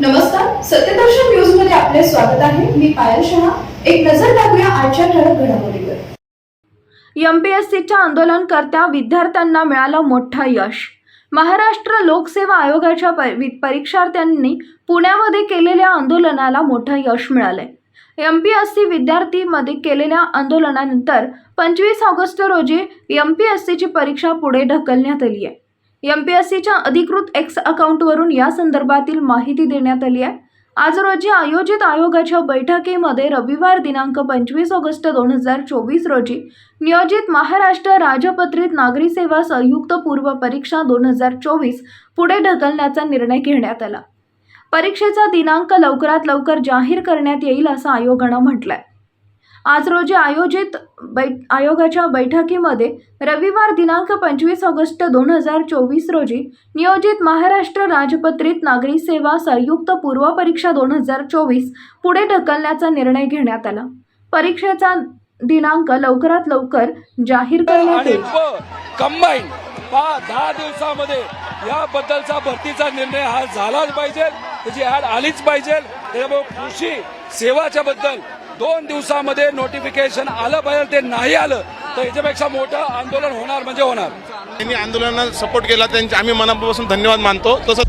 नमस्कार सत्यदर्शन न्यूजमध्ये आपले स्वागत आहे. मी पायल शहा. एक नजर टाकूया आजच्या ठळक घडामोडीवर. एमपीएससीच्या आंदोलनकर्त्या विद्यार्थ्यांना मिळालं मोठं यश. महाराष्ट्र लोकसेवा आयोगाच्या परीक्षार्थ्यांनी पुण्यामध्ये केलेल्या आंदोलनाला मोठं यश मिळालंय. एम पी एस सी विद्यार्थीमध्ये केलेल्या आंदोलनानंतर पंचवीस ऑगस्ट रोजी एम पी एस सीची परीक्षा पुढे ढकलण्यात आली आहे एम पी एस सीच्या अधिकृत एक्स अकाउंटवरून या संदर्भातील माहिती देण्यात आली आहे. आज रोजी आयोजित आयोगाच्या बैठकीमध्ये रविवार दिनांक पंचवीस ऑगस्ट दोन हजार चोवीस रोजी नियोजित महाराष्ट्र राजपत्रित नागरी सेवा संयुक्त पूर्व परीक्षा दोन हजार चोवीस पुढे ढकलण्याचा निर्णय घेण्यात आला. परीक्षेचा दिनांक लवकरात लवकर जाहीर करण्यात येईल असं आयोगानं म्हटलंय. आज रोजी आयोजित बै आयोगाच्या बैठकीमध्ये रविवार दिनांक पंचवीस ऑगस्ट दोन हजार चोवीस रोजी नियोजित महाराष्ट्र राजपत्रित नागरी सेवा संयुक्त पूर्व परीक्षा दोन हजार चोवीस पुढे ढकलण्याचा निर्णय घेण्यात आला. परीक्षेचा दिनांक लवकरात लवकर जाहीर करण्यात येईल. कंबाईन दहा दिवसामध्ये याबद्दलचा भरतीचा निर्णय हा झालाच पाहिजे. त्याची ऍड आलीच पाहिजे. त्याच्यामुळे कृषी सेवाच्या बद्दल दोन दिवसामध्ये नोटिफिकेशन आलं पाहिजे ते नाही आलं तर याच्यापेक्षा मोठं आंदोलन होणार म्हणजे होणार. त्यांनी आंदोलनाला सपोर्ट केला त्यांचे आम्ही मनापासून धन्यवाद मानतो. तसं